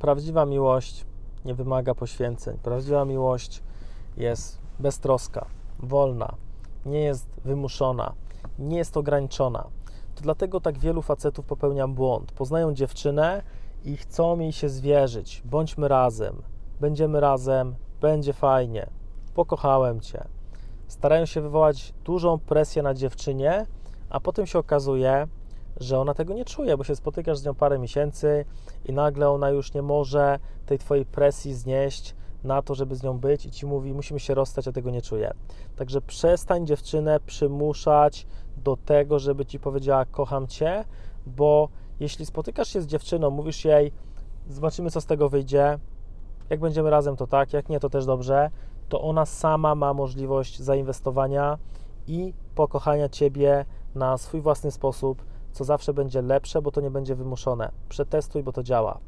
prawdziwa miłość nie wymaga poświęceń. Prawdziwa miłość jest beztroska, wolna, nie jest wymuszona, nie jest ograniczona. To dlatego tak wielu facetów popełnia błąd. Poznają dziewczynę i chcą jej się zwierzyć. Bądźmy razem, będziemy razem, będzie fajnie, pokochałem cię. Starają się wywołać dużą presję na dziewczynie, a potem się okazuje, że ona tego nie czuje, bo się spotykasz z nią parę miesięcy i nagle ona już nie może tej twojej presji znieść na to, żeby z nią być i ci mówi, musimy się rozstać, a tego nie czuję. Także przestań dziewczynę przymuszać do tego, żeby ci powiedziała kocham cię, bo jeśli spotykasz się z dziewczyną, mówisz jej, zobaczymy co z tego wyjdzie, jak będziemy razem to tak, jak nie to też dobrze, to ona sama ma możliwość zainwestowania i pokochania ciebie na swój własny sposób, co zawsze będzie lepsze, bo to nie będzie wymuszone. Przetestuj, bo to działa.